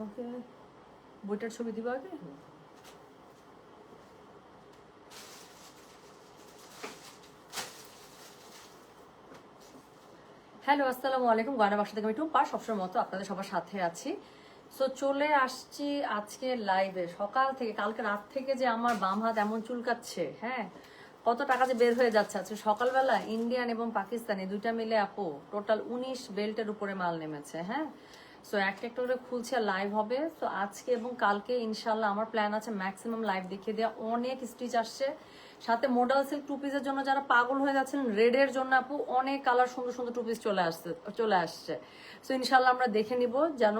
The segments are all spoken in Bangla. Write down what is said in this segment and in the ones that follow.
আমাকে বইটার ছবি দিবা আগে? হ্যালো, আসসালামু আলাইকুম। গয়না বাসা থেকে আমি টুম্পা, সবসময় মতো আপনাদের সবার সাথে আছি। সো চলে আসছি আজকে লাইভে সকাল থেকে, কালকে রাত থেকে যে আমার বাম হাত এমন চুলকাচ্ছে হ্যাঁ? কত টাকা যে বের হয়ে যাচ্ছে আজকে। সকালবেলা ইন্ডিয়ান এবং পাকিস্তানি দুইটা মিলে আপু টোটাল উনিশ বেল্টের উপরে মাল নেমেছে হ্যাঁ? সো একটা একটা করে খুলছে লাইভ হবে। তো আজকে এবং কালকে ইনশাল্লাহ আমার প্ল্যান আছে ম্যাক্সিমাম লাইভ দেখিয়ে দেওয়া। অনেক স্টিচ আসছে। সাথে মোডাল সিল্ক টু পিসের জন্য যারা পাগল হয়ে যাচ্ছেন রেডের জন্য আপু অনেক কালার সুন্দর সুন্দর টু পিস চলে আসছে চলে আসছে। সো ইনশাল্লাহ আমরা দেখে নিব যেন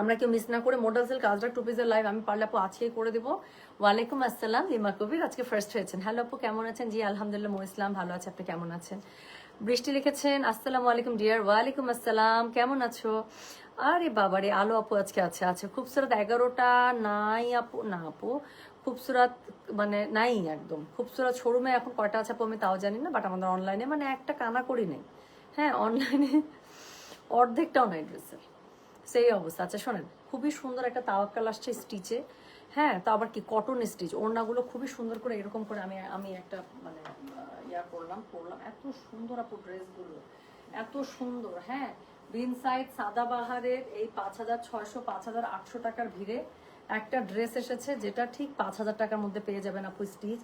আমরা কেউ মিস না করে মোডাল সিল্ক আজরা টু পিসের লাইভ আমি পারলে আপু আজকেই করে দেবো। ওয়ালাইকুম আসসালাম লিমা কবির আজকে ফার্স্ট হয়েছেন। হ্যালো আপু, কেমন আছেন? জি, আলহামদুলিল্লাহ, মো ইসলাম ভালো আছে। আপনি কেমন আছেন? বৃষ্টি লিখেছেন, আসসালামু আলাইকুম ডিয়ার, ওয়ালাইকুম আসসালাম, কেমন আছো? আরে বাবারে, আলো আপু আজকে আছে আছে খুবসুরত এগারোটা, নাই আপু, না আপু, খুবসুরত মানে নাই একদম, খুবসুরত শোরুমে এখন কয়টা আছে আপু আমি তাও জানি না বাট আমাদের অনলাইনে মানে একটা কানা করি নেই। হ্যাঁ অনলাইনে অর্ধেকটাও নাই ড্রেসের সেই অবস্থা আচ্ছা শোনেন, খুবই সুন্দর একটা তাওয়াক্কাল আসছে স্টিচে হ্যাঁ তা আবার কি কটন স্টিচ ওড়নাগুলো খুবই সুন্দর করে এরকম করে আমি আমি একটা মানে ইয়া করলাম পরলাম এত সুন্দর আপু ড্রেসগুলো। এত সুন্দর হ্যাঁ। বিন সাইড সাদাবাহারের এই পাঁচ হাজার ছয়শো, পাঁচ হাজার আটশো টাকার ভিড়ে একটা ড্রেস এসেছে যেটা ঠিক পাঁচ হাজার টাকার মধ্যে পেয়ে যাবেন আপু স্টিচ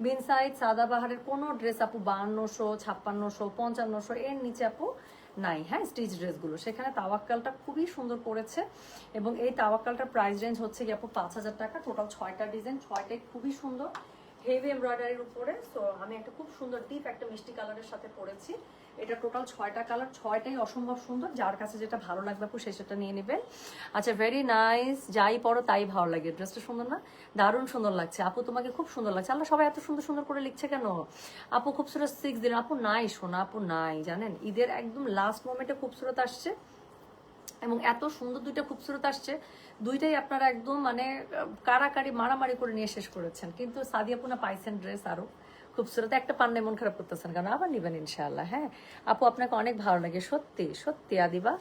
বিন সাইড সাদাবাহারের কোনো ড্রেস আপু বাহান্নশো, ছাপ্পান্নশো, পঞ্চান্নশো, এর নিচে আপু নাই হ্যাঁ স্টিচ ড্রেসগুলো। সেখানে তাওয়াক্কালটা খুবই সুন্দর করেছে এবং এই তাওয়াক্কালটার প্রাইস রেঞ্জ হচ্ছে গিয়ে পাঁচ হাজার টাকা টোটাল ছয়টা ডিজাইন ছয়টাই খুবই সুন্দর হেভি এমব্রয়ডারির উপরে। সো আমি একটা খুব সুন্দর ডিপ একটা মিষ্টি কালারের সাথে পরেছি। এটা টোটাল ছয়টা কালার, ছয়টাই অসম্ভব সুন্দর। যার কাছে যেটা ভালো লাগবে আপু, সে সেটা নিয়ে নেবেন। আচ্ছা ভেরি নাইস যাই পরো তাই ভালো লাগে। ড্রেসটা সুন্দর না? দারুণ সুন্দর লাগছে। আপু, তোমাকে খুব সুন্দর লাগছে। আল্লাহ সবাই এত সুন্দর সুন্দর করে লিখছে কেন? আপু, খুবসুরত সিক্স দিন। আপু, নাই শোনা আপু, নাই, জানেন? ঈদের একদম লাস্ট মোমেন্টে খুবসুরত আসছে। এবং এত সুন্দর দুইটা খুবসুরত আসছে। দুইটাই আপনারা একদম মানে কারাকারি, মারামারি করে নিয়ে শেষ করেছেন। কিন্তু সাদিয়া পুনা পাইছেন ড্রেস আরও। খুবসুরত, একটা পান্নে মন খারাপ করতেছেন কারণ আবার নিবেন ইনশাআল্লাহ হ্যাঁ? আপু, আপনাকে অনেক ভালো লাগে, সত্যি সত্যি, আদিবা।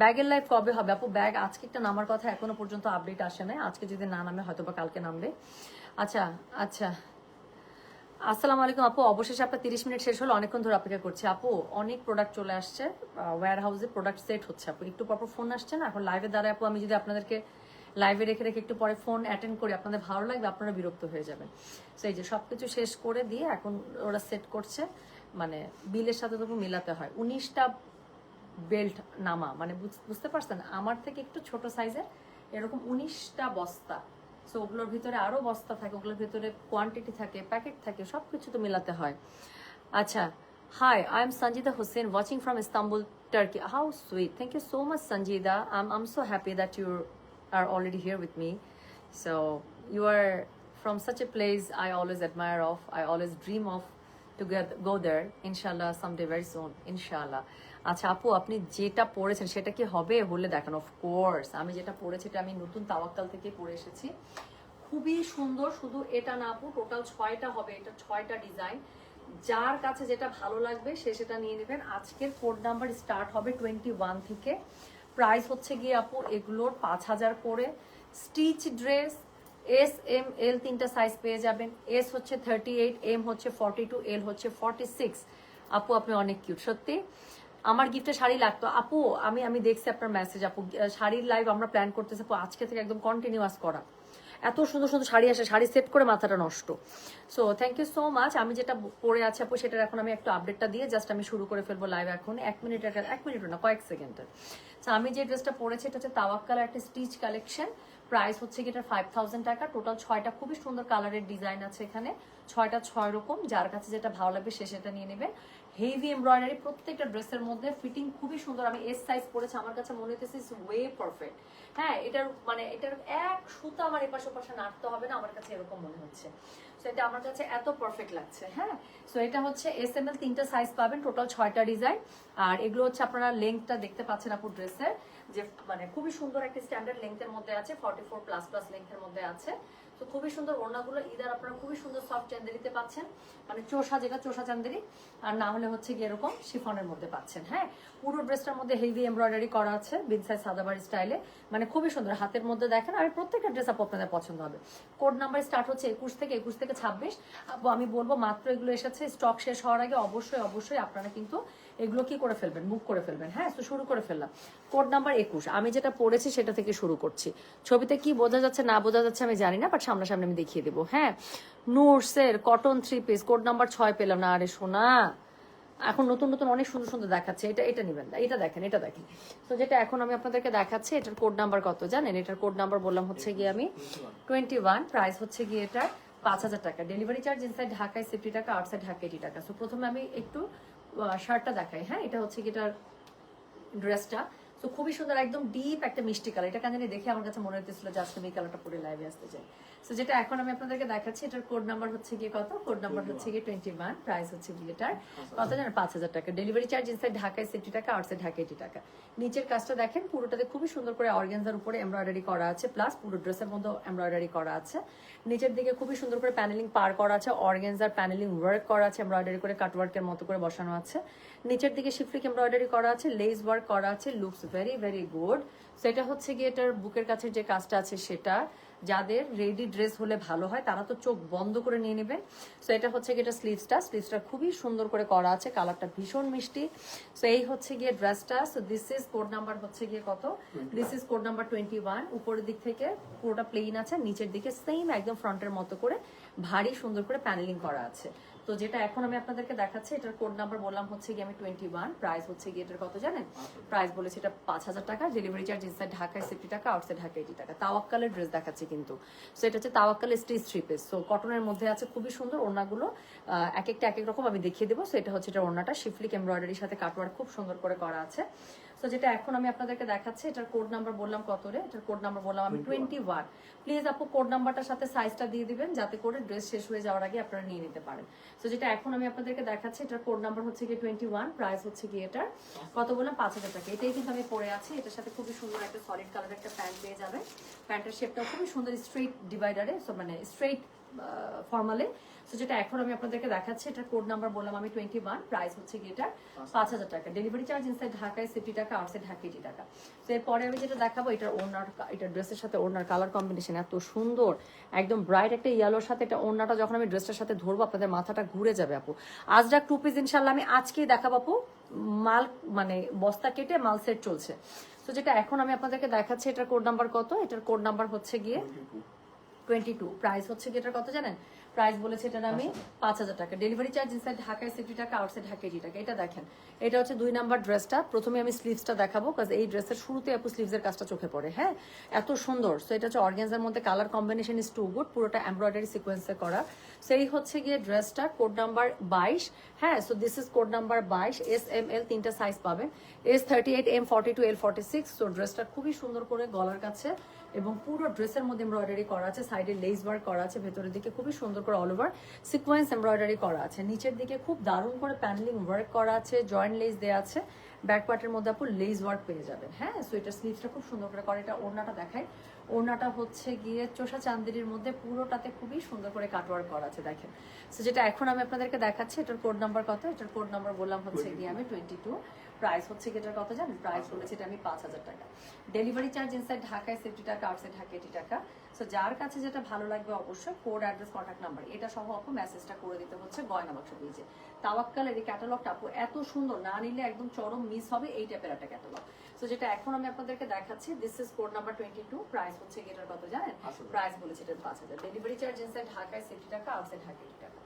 ব্যাগের লাইফ কবে হবে? আপু ব্যাগ আজকে একটা নামার কথা, এখনও পর্যন্ত আপডেট আসে নাই। আজকে যদি না নামে হয়তো বা কালকে নামবে। আচ্ছা আচ্ছা। আসসালামু আলাইকুম, আপু। অবশেষে আপনার তিরিশ মিনিট শেষ হলো, অনেকক্ষণ ধরে অপেক্ষা করছি। আপু, অনেক প্রোডাক্ট চলে আসছে ওয়্যার হাউসে প্রোডাক্ট সেট হচ্ছে। আপু, একটু পর ফোন আসছে না? এখন লাইভে দ্বারা আপু, আমি যদি আপনাদেরকে লাইভে রেখে রেখে একটু পরে ফোন অ্যাটেন্ড করি, আপনাদের ভালো লাগবে, আপনারা বিরক্ত হয়ে যাবেন। সেই যে সবকিছু শেষ করে দিয়ে এখন ওরা সেট করছে মানে বিলের সাথে তো মিলাতে হয়। উনিশটা বেল্ট নামা মানে বুঝ- বুঝতে পারছেন? আমার থেকে একটু ছোট সাইজের এরকম উনিশটা বস্তা। সো ওগুলোর ভিতরে আরও বস্তা থাকে, ওগুলোর ভিতরে কোয়ান্টিটি থাকে প্যাকেট থাকে সব কিছু তো মেলাতে হয়। আচ্ছা hi I am Sanjida Hossain watching from Istanbul Turkey how sweet thank you so much Sanjida I am so happy that you are already here with me. So you are from such a place i always admire of i always dream of to get, go there. Inshallah someday very soon inshallah. আচ্ছা আপু আপনি যেটা পড়েছেন সেটা কি হবে হলে দেখেন? অফ কোর্স আমি যেটা পড়েছি এটা আমি নতুন তাওয়াক্কাল থেকে পড়ে এসেছি। খুবই সুন্দর শুধু এটা না আপু টোটাল ছয়টা হবে এটা ছয়টা ডিজাইন যার কাছে যেটা ভালো লাগবে সে সেটা নিয়ে নেবেন। আজকের কোড নাম্বার স্টার্ট হবে টোয়েন্টি ওয়ান থেকে। প্রাইস হচ্ছে গিয়ে আপু এগুলোর পাঁচ হাজার করে। Stitch dress S M L তিনটা সাইজ পেয়ে যাবেন। এস হচ্ছে থার্টি এইট এম হচ্ছে ফর্টি টু এল হচ্ছে ফর্টি সিক্স আপু, আপনি অনেক কিউট সত্যি? আমার গিফটে শাড়ি লাগতো। আপু, আমি আমি দেখছি আপনার মেসেজ আপু। শাড়ির লাইভ আমরা প্ল্যান করতেছি, আপু, আজকে থেকে একদম কন্টিনিউয়াস করা। এত সুন্দর সুন্দর শাড়ি আসে, শাড়ি সেট করে মাথাটা নষ্ট। So thank you so much আমি যেটা পরে আছি আপু, সেটার এখন আমি একটু আপডেটটা দিয়ে জাস্ট আমি শুরু করে ফেলব লাইভ এখন। এক মিনিট একটা এক মিনিট না, কয়েক সেকেন্ডের। সো আমি যে ড্রেসটা পরেছি, এটা হচ্ছে তাওয়াক্কাল একটা স্টিচ কালেকশন প্রাইস হচ্ছে কি, এটা ফাইভ থাউজেন্ড টাকা। টোটাল ছয়টা খুবই সুন্দর কালারের ডিজাইন আছে এখানে। ছয়টা ছয় রকম। যার কাছে যেটা ভালো লাগবে সে সেটা নিয়ে নেবেন হেভি এমব্রয়ডারি প্রত্যেকটা ড্রেসের মধ্যে ফিটিং খুবই সুন্দর। আমি এস সাইজ পরেছি, আমার কাছে মনে হচ্ছে ইস ওয়ে পারফেক্ট হ্যাঁ এটার মানে এটার এক সুতা আমার এপাশে ওপাশে নাড়তে হবে না, আমার কাছে এরকম মনে হচ্ছে। সো এটা আমার কাছে এত পারফেক্ট লাগছে হ্যাঁ? সো এটা হচ্ছে এস এম এল তিনটা সাইজ পাবেন টোটাল ছয়টা ডিজাইন আর এগুলো হচ্ছে আপনারা লেন্থটা দেখতে পাচ্ছেন আপু ড্রেসের যে মানে খুবই সুন্দর একটা স্ট্যান্ডার্ড লেন্থের মধ্যে আছে ফর্টি ফোর প্লাস প্লাস লেন্থের মধ্যে আছে। তো খুবই সুন্দর ওড়নাগুলো, ইদার আপনারা খুবই সুন্দর সফট চান্দেরিতে পাচ্ছেন। মানে চোষা যেটা, চোষা চান্দেরি আর না হলে হচ্ছে গিয়ে এরকম শিফনের মধ্যে পাচ্ছেন হ্যাঁ? পুরো ড্রেসটার মধ্যে হেভি এমব্রয়ডারি করা আছে বিনসাই সাদাবাড়ি স্টাইলে মানে খুবই সুন্দর, হাতের মধ্যে দেখেন, আর প্রত্যেকটা ড্রেস আপ আপনাদের পছন্দ হবে। কোড নাম্বার স্টার্ট হচ্ছে একুশ থেকে একুশ থেকে ছাব্বিশ। আমি বলব মাত্র এগুলো এসেছে স্টক শেষ হওয়ার আগে অবশ্যই অবশ্যই আপনারা কিন্তু এগুলো কি করে ফেলবেন? মুখ করে ফেলবেন। হ্যাঁ তো শুরু করে ফেললাম। কোড নাম্বার একুশ। আমি যেটা পড়েছি সেটা থেকে শুরু করছি। ছবিতে কি বোঝা যাচ্ছে, না বোঝা যাচ্ছে আমি জানি না, বাট সামনাসামনি আমি দেখিয়ে দেবো। হ্যাঁ নোটসের cotton three piece code number ছয় পেলাম না। আরে সোনা, এখন নতুন নতুন অনেক সুন্দর সুন্দর দেখাচ্ছে। এটা এটা নেবেন এটা দেখেন এটা দেখেন। তো যেটা এখন আমি আপনাদেরকে দেখাচ্ছি, এটার কোড নাম্বার কত জানেন? এটার কোড নাম্বার বললাম হচ্ছে গিয়ে আমি টোয়েন্টি ওয়ান প্রাইস হচ্ছে গিয়ে এটা পাঁচ হাজার টাকা। ডেলিভারি চার্জ ইনসাইড ঢাকায় সেফটি টাকা আউটসাইড ঢাকা এটি টাকা। সো প্রথমে আমি একটু শার্টটা দেখাই হ্যাঁ এটা হচ্ছে কি এটার ড্রেসটা তো খুবই সুন্দর একদম ডিপ একটা মিষ্টি কালার এটা কেন জানি দেখে আমার কাছে মনে হতেছিল যে আজকে আমি এই কালারটা পরে লাইভে আসতে চাই। তো যেটা এখন আমি আপনাদেরকে দেখাচ্ছি এটার কোড নাম্বার হচ্ছে গিয়ে কত? কোড নাম্বার হচ্ছে গিয়ে টোয়েন্টি ওয়ান প্রাইস হচ্ছে গিয়ে এটার কত জানেন পাঁচ হাজার টাকা। ডেলিভারি চার্জ ইনসাইড ঢাকায় সিফটি টাকা আউটসাইড ঢাকা এইটি টাকা। নিচের কাজটা দেখেন পুরোটাতে খুবই সুন্দর করে অর্গেনজার উপরে এমব্রয়ডারি করা আছে প্লাস পুরো ড্রেসের মধ্যে এমব্রয়ডারি করা আছে। নিচের দিকে খুবই সুন্দর করে প্যানেলিং পার করা আছে অর্গেনজার প্যানেলিং ওয়ার্ক করা আছে এমব্রয়ডারি করে কাটওয়ার্কের মতো করে বসানো আছে। নিচের দিকে শিফলিক এমব্রয়ডারি করা আছে লেস ওয়ার্ক করা আছে লুকস ভেরি ভেরি গুড সেটা হচ্ছে গিয়ে এটার বুকের কাছে যে কাজটা আছে সেটা যাদের রেডি ড্রেস হলে ভালো হয় তারা তো চোখ বন্ধ করে নিয়ে নেবেন সো এটা হচ্ছে গিয়ে এটা স্লিভসটা স্লিভসটা খুবই সুন্দর করে করা আছে কালারটা ভীষণ মিষ্টি। সো এই হচ্ছে গিয়ে ড্রেসটা so this is code number হচ্ছে গিয়ে কত? This is code number twenty one উপরের দিক থেকে পুরোটা প্লেন আছে নিচের দিকে সেম একদম ফ্রন্টের মতো করে ভারী সুন্দর করে প্যানেলিং করা আছে। তো যেটা এখন আমি আপনাদেরকে দেখাচ্ছি, এটার কোড নাম্বার বললাম হচ্ছে গিয়ে আমি টোয়েন্টি ওয়ান প্রাইস হচ্ছে গিয়ে এটার কত জানেন? প্রাইস বলেছে এটা পাঁচ হাজার টাকা ডেলিভারি চার্জ ইনসাইড ঢাকায় সিফটি টাকা আউটসাইড ঢাকা এইটি টাকা। তাওয়াক্কালের ড্রেস দেখাচ্ছি কিন্তু। সো এটা হচ্ছে তাওয়াক্কালের স্টিচ থ্রি পিস সো কটনের মধ্যে আছে, খুবই সুন্দর ওড়নাগুলো। এক একটা, এক এক রকম আমি দেখিয়ে দেবো। সো এটা হচ্ছে এটা ওড়নাটা। শিফলিক এমব্রয়ডারির সাথে কাটওয়ার খুব সুন্দর করে করা আছে। তো যেটা এখন আমি আপনাদেরকে দেখাচ্ছি এটার কোড নাম্বার বললাম কত রে? এটার কোড নাম্বার বললাম আমি টোয়েন্টি ওয়ান প্লিজ আপু কোড নাম্বারটার সাথে সাইজটা দিয়ে দিবেন যাতে করে ড্রেস শেষ হয়ে যাওয়ার আগে আপনারা নিয়ে নিতে পারেন। তো যেটা এখন আমি আপনাদেরকে দেখাচ্ছি এটার কোড নাম্বার হচ্ছে গিয়ে টোয়েন্টি ওয়ান প্রাইস হচ্ছে গিয়ে এটার কত বললাম? পাঁচ হাজার টাকা। এটাই কিন্তু আমি পরে আছি। এটার সাথে খুবই সুন্দর একটা সলিড কালার একটা প্যান্ট পেয়ে যাবে প্যান্টের শেপটাও খুবই সুন্দর স্ট্রেট ডিভাইডারে সো মানে স্ট্রেট ফর্মালে সো যেটা এখন আমি আপনাদেরকে দেখাচ্ছি, এটার কোড নাম্বার বললাম আমি টোয়েন্টি ওয়ান প্রাইস হচ্ছে গিয়ে এটা পাঁচ হাজার টাকা। ডেলিভারি চার্জ ইনসাইড ঢাকায় সিফটি টাকা আউটসাইড ঢাকা এইটি টাকা। তো এরপরে আমি যেটা দেখাবো, এটার ওনার এটা ড্রেসের সাথে ওনার কালার কম্বিনেশন এত সুন্দর, একদম ব্রাইট একটা ইয়েলোর সাথে এটা ওনাটা যখন আমি ড্রেসটার সাথে ধরবো, আপনাদের মাথাটা ঘুরে যাবে আপু। আজ আজরাক টু পিস ইনশাল্লাহ আমি আজকেই দেখাবো আপু। মাল মানে বস্তা কেটে মাল সেট চলছে। তো যেটা এখন আমি আপনাদেরকে দেখাচ্ছি, এটার কোড নাম্বার কত? এটার কোড নাম্বার হচ্ছে গিয়ে টোয়েন্টি টু প্রাইস হচ্ছে কি এটার কত জানেন? প্রাইস বলেছে এটার আমি পাঁচ হাজার। টাকা। ডেলিভারি চার্জ ইনসাইড ঢাকায় সিটি টাকা আউটসাইড ঢাকা এইটি টাকা। এটা দেখেন। এটা হচ্ছে দুই নাম্বার ড্রেসটা প্রথমে আমি স্লিভসটা দেখাবো কাজ এই ড্রেসের শুরুতে আপু স্লিভসের কাজটা চোখে পড়ে। হ্যাঁ? এত সুন্দর। সো এটা হচ্ছে অর্গেন্সের মধ্যে colour combination is too good পুরোটা এমব্রয়ডারি সিকোয়েন্সে করা। সেই হচ্ছে গিয়ে ড্রেসটা কোড নাম্বার বাইশ। হ্যাঁ? So this is code number বাইশ। এস এম এল তিনটা সাইজ পাবেন। S thirty eight M forty two L forty six so ড্রেসটা খুবই সুন্দর করে গলার কাছে এবং পুরো ড্রেসের মধ্যে এমব্রয়ডারি করা আছে সাইডে লেস ওয়ার্ক করা আছে, ভেতরের দিকে খুবই সুন্দর করে অল ওভার সিকোয়েন্স এমব্রয়ডারি করা আছে। নিচের দিকে খুব দারুণ করে প্যানেলিং ওয়ার্ক করা আছে জয়েন্ট লেস দেওয়া আছে ব্যাক পার্টের মধ্যে আপু লেস ওয়ার্ক পেয়ে যাবেন। হ্যাঁ সো এটা স্লিভসটা খুব সুন্দর করে করে, এটা ওড়নাটা দেখায় ওড়নাটা হচ্ছে গিয়ে চোষা চান্দেরির মধ্যে পুরোটাতে খুবই সুন্দর করে কাটওয়ার্ক করা আছে, দেখেন। সো যেটা এখন আমি আপনাদেরকে দেখাচ্ছি, এটার কোড নাম্বার কত? এটার কোড নাম্বার বললাম হচ্ছে গিয়ে আমি টোয়েন্টি টু প্রাইস হচ্ছে এটার কত জানেন? প্রাইস বলেছে এটা আমি পাঁচ হাজার টাকা। ডেলিভারি চার্জ ইনসাইড ঢাকায় সেফটি টাকা আউটসাইড ঢাকা এটি টাকা। সো যার কাছে যেটা ভালো লাগবে অবশ্যই কোড অ্যাড্রেস কন্ট্যাক্ট নাম্বার এটা সহ আপু মেসেজটা করে দিতে হচ্ছে গয়না বাক্স পেজে তাওয়াক্কালের এই ক্যাটালগটা আপু এত সুন্দর না নিলে একদম চরম মিস হবে এই টাইপের একটা ক্যাটালগ সো যেটা এখন আমি আপনাদেরকে দেখাচ্ছি this is code number twenty two price হচ্ছে এটার কত জানেন? প্রাইস বলেছে এটা পাঁচ হাজার। ডেলিভারি চার্জ ইনসাইড ঢাকায় সেফটি টাকা আউটসাইড ঢাকা এইটি টাকা।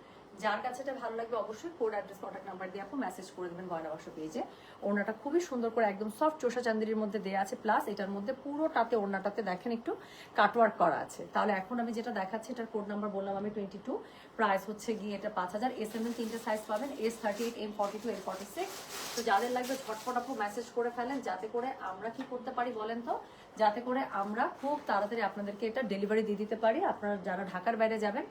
যার কাছে এটা ভালো লাগবে অবশ্যই কোড অ্যাড্রেস কন্ট্যাক্ট নাম্বার দিয়ে আপনি মেসেজ করে দেবেন গয়না বাসা পেজে ওড়নাটা খুবই সুন্দর করে একদম সফট চোষা চান্দিরির মধ্যে দেওয়া আছে। প্লাস এটার মধ্যে পুরোটাতে, ওড়নাটাতে দেখেন একটু কাটওয়ার্ক করা আছে। তাহলে এখন আমি যেটা দেখাচ্ছি, এটার কোড নাম্বার বললাম আমি টোয়েন্টি টু প্রাইস হচ্ছে গিয়ে এটা পাঁচ হাজার। এস এম এল তিনটে সাইজ পাবেন S thirty eight M forty two M forty six তো যাদের লাগবে ঝটপট আপু মেসেজ করে ফেলেন, যাতে করে আমরা কি করতে পারি বলেন তো? যাতে করে আমরা খুব তাড়াতাড়ি আপনাদেরকে এটা ডেলিভারি দিয়ে দিতে পারি। আপনারা যারা ঢাকার বাইরে যাবেন,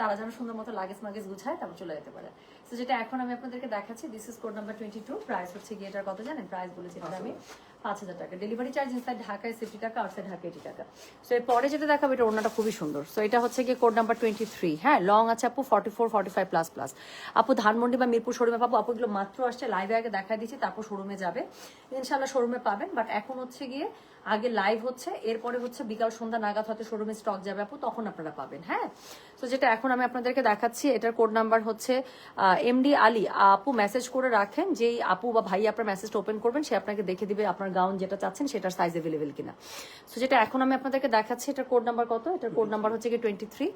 তারা যেন সুন্দর মতো লাগেজ মাগেজ গুছায় তারপর চলে যেতে পারে। তো যেটা এখন আমি আপনাদেরকে দেখাচ্ছি this is code number twenty two price হচ্ছে গিয়ে এটার কত জানেন? প্রাইস বলেছি আমি। পাঁচ হাজার টাকা। ডেলিভারি চার্জ ইনসাইড ঢাকায় সিফটি টাকা আউটসাইড ঢাকা এইটি টাকা। সো এর পরে যেটা দেখাবো, এটা ওনাটা খুবই সুন্দর। সো এটা হচ্ছে গিয়ে কোড নাম্বার টোয়েন্টি থ্রি হ্যাঁ লং আছে আপু forty four forty five plus plus আপু, ধানমন্ডি বা মিরপুর শোরুমে পাবো। আপু, এগুলো মাত্র আসছে লাইভে আগে দেখা দিচ্ছি, তারপর শোরুমে যাবে। ইনশাল্লাহ শোরুমে পাবেন বাট এখন হচ্ছে গিয়ে আগে লাইভ হচ্ছে, এরপরে হচ্ছে বিকাল সন্ধ্যা নাগাদ হয়তো শোরুমে স্টক যাবে আপু, তখন আপনারা পাবেন হ্যাঁ? তো যেটা এখন আমি আপনাদেরকে দেখাচ্ছি, এটার কোড নাম্বার হচ্ছে এমডি আলী আপু মেসেজ করে রাখেন, যেই আপু বা ভাই আপনার মেসেজটা ওপেন করবেন, সে আপনাকে দেখে দিবে আপনার গাউন যেটা চাচ্ছেন, সেটার সাইজ অ্যাভেলেবেল কিনা। সো যেটা এখন আমি আপনাদেরকে দেখাচ্ছি, এটার কোড নাম্বার কত? এটার কোড নাম্বার হচ্ছে কি twenty three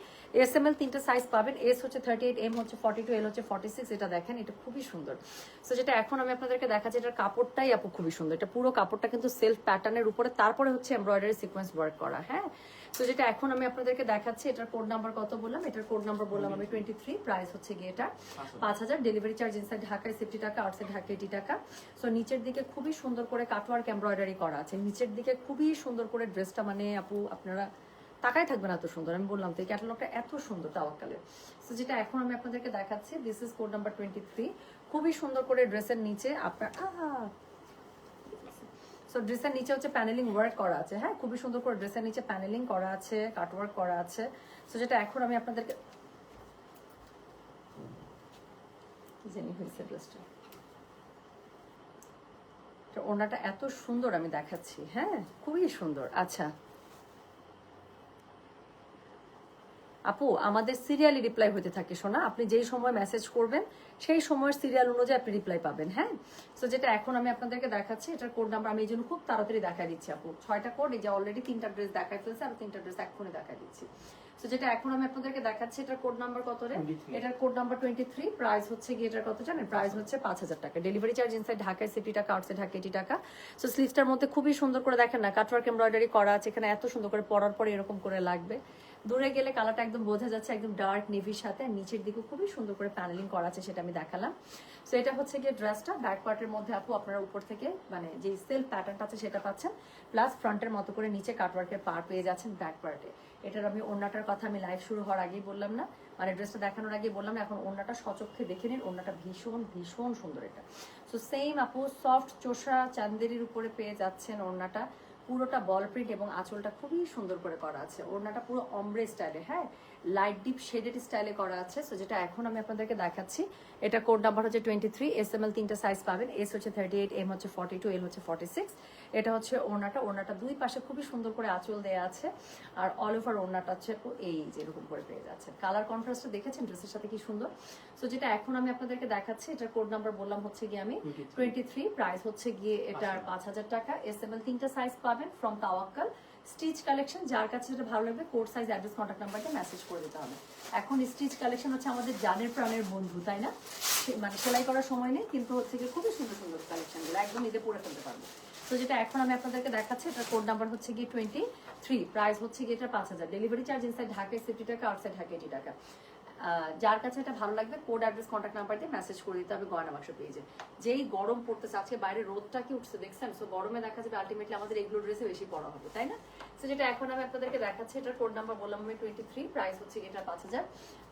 S M L তিনটা সাইজ পাবেন এস হচ্ছে থার্টি এইট এম হচ্ছে ফর্টি টু এল হচ্ছে ফর্টি সিক্স এটা দেখেন, এটা খুবই সুন্দর। সো যেটা এখন আমি আপনাদেরকে দেখাচ্ছি, এটার কাপড়টাই আপু খুবই সুন্দর, এটা পুরো কাপড়টা কিন্তু সেলফ প্যাটার্নের উপরে তারপরে হচ্ছে এমব্রয়ডারি সিকোয়েন্স ওয়ার্ক করা হ্যাঁ? তো যেটা এখন আমি আপনাদেরকে দেখাচ্ছি এটার কোড নাম্বার কত বললাম? এটার কোড নাম্বার বললাম আমি টোয়েন্টি থ্রি প্রাইস হচ্ছে গিয়ে এটা পাঁচ হাজার। ডেলিভারি চার্জ ইনসাইড ঢাকায় সিফটি টাকা আউটসাইড ঢাকা এইটি টাকা। সো নিচের দিকে খুবই সুন্দর করে কাটওয়ার্ক এমব্রয়ডারি করা আছে। নিচের দিকে খুবই সুন্দর করে ড্রেসটা মানে আপু আপনারা তাকাই থাকবেন এত সুন্দর। আমি বললাম তো এই ক্যাটালগটা এত সুন্দর তাওয়াক্কালের সো যেটা এখন আমি আপনাদেরকে দেখাচ্ছি this is code number twenty three খুবই সুন্দর করে ড্রেসের নিচে আপনার সো ড্রেসের নিচে হচ্ছে প্যানেলিং ওয়ার্ক করা আছে। হ্যাঁ খুবই সুন্দর করে ড্রেসের নিচে প্যানেলিং করা আছে কাটওয়ার্ক করা আছে। সো যেটা এখন আমি আপনাদেরকে জানি হয়েছে ড্রেসটা ওনাটা এত সুন্দর আমি দেখাচ্ছি। হ্যাঁ খুবই সুন্দর। আচ্ছা। আপু আমাদের সিরিয়ালি রিপ্লাই হতে থাকে শোনা আপনি যেই সময় মেসেজ করবেন সেই সময়ের সিরিয়াল অনুযায়ী আপনি রিপ্লাই পাবেন হ্যাঁ? তো যেটা এখন আমি আপনাদেরকে দেখাচ্ছি এটার কোড নাম্বার আমি এই জন্য খুব তাড়াতাড়ি দেখাই দিচ্ছি আপু। ছয়টা কোড এই যে অলরেডি তিনটা ড্রেস দেখাই ফেলছে আর তিনটা ড্রেস এক্ষুনি দেখাই দিচ্ছি। তো যেটা এখন আমি আপনাদেরকে দেখাচ্ছি এটার কোড নাম্বার কত রে? এটার code number twenty three price হচ্ছে গিয়ে এটার কত জানেন? প্রাইস হচ্ছে পাঁচ হাজার টাকা। ডেলিভারি চার্জ ইনসাইড ঢাকায় সিটি টাকা আউটসাইড ঢাকা এইটি টাকা সো স্লিভসটার মধ্যে খুবই সুন্দর করে দেখেন না কাটওয়ার্ক এমব্রয়ডারি করা আছে এখানে এত সুন্দর করে পরার পরে এরকম করে লাগবে। দূরে গেলে কালারটা একদম বোঝা যাচ্ছে, একদম ডার্ক নেভির সাথে, আর নিচের দিকে খুবই সুন্দর করে প্যানেলিং করা আছে সেটা আমি দেখালাম। সো এটা হচ্ছে গিয়ে ড্রেসটা ব্যাক পার্টের মধ্যে আপু আপনারা উপর থেকে মানে যে সেলফ প্যাটার্নটা আছে সেটা পাচ্ছেন। প্লাস ফ্রন্টের মতো করে নিচে কাটওয়ার্কের পার পেয়ে যাচ্ছেন ব্যাক পার্টে এটার আমি ওড়নাটার কথা আমি লাইভ শুরু হওয়ার আগেই বললাম না। মানে ড্রেসটা দেখানোর আগে বললাম না, এখন ওড়নাটা সচক্ষে দেখে নিন। ওড়নাটা ভীষণ ভীষণ সুন্দর এটা। সো সেম আপু সফট চোষা চান্দেরির উপরে পেয়ে যাচ্ছেন ওড়নাটা। পুরোটা বল প্রিন্ট এবং আঁচলটা খুবই সুন্দর করে করা আছে। ওড়নাটা পুরো অমব্রে স্টাইলে হ্যাঁ? লাইট ডিপ শেডেড স্টাইলে করা আছে সো যেটা এখন আমি আপনাদেরকে দেখাচ্ছি। এটা কোড নাম্বার হচ্ছে twenty three S M L তিনটা সাইজ পাবেন এস হচ্ছে থার্টি এইট এম হচ্ছে ফর্টি টু এল হচ্ছে ফর্টি সিক্স এটা হচ্ছে ওড়নাটা ওড়নাটা দুই পাশে খুবই সুন্দর করে আঁচল দেওয়া আছে আর অল ওভার ওড়নাটা হচ্ছে এই যে এরকম করে পেয়ে যাচ্ছে কালার কন্ট্রাস্টটা দেখেছেন? ড্রেসের সাথে কি সুন্দর? সো যেটা এখন আমি আপনাদেরকে দেখাচ্ছি এটার কোড নাম্বার বললাম হচ্ছে গিয়ে আমি টোয়েন্টি থ্রি প্রাইস হচ্ছে গিয়ে এটার পাঁচ হাজার। টাকা। এস এম এল তিনটা সাইজ পাবেন ফ্রম তাওয়াক্কাল স্টিচ কালেকশন, যার কাছে যেটা ভালো লাগবে কোড সাইজ অ্যাড্রেস কন্ট্যাক্ট নাম্বারটা মেসেজ করে দিতে হবে। এখন স্টিচ কালেকশন হচ্ছে আমাদের জানের প্রাণের বন্ধু, তাই না? মানে সেলাই করার সময় নেই, কিন্তু হচ্ছে গিয়ে খুবই সুন্দর সুন্দর কালেকশনগুলো একদম নিজে পরে ফেলতে পারব। তো যেটা এখন আমি আপনাদেরকে দেখাচ্ছি এটা কোড নাম্বার হচ্ছে গিয়ে টোয়েন্টি থ্রি প্রাইস হচ্ছে গিয়ে এটা পাঁচ হাজার। ডেলিভারি চার্জ ইনসাইড ঢাকায় সিফটি টাকা আউটসাইড ঢাকা এটি টাকা যার কাছে এটা ভালো লাগবে কোড অ্যাড্রেস কন্ট্যাক্ট নাম্বার দিয়ে মেসেজ করে দিতে হবে গয়না বাক্স পেয়েছে যেই গরম পড়তেছে আজকে বাইরে রোদটা কি উঠছে দেখছেন? সো গরমে দেখা যাবে আলটিমেটলি আমাদের এগুলো ড্রেসে বেশি পড়া হবে, তাই না? সো যেটা এখন আমি আপনাদেরকে দেখাচ্ছি, এটার কোড নাম্বার বললাম আমি টোয়েন্টি থ্রি প্রাইস হচ্ছে এটা পাঁচ হাজার।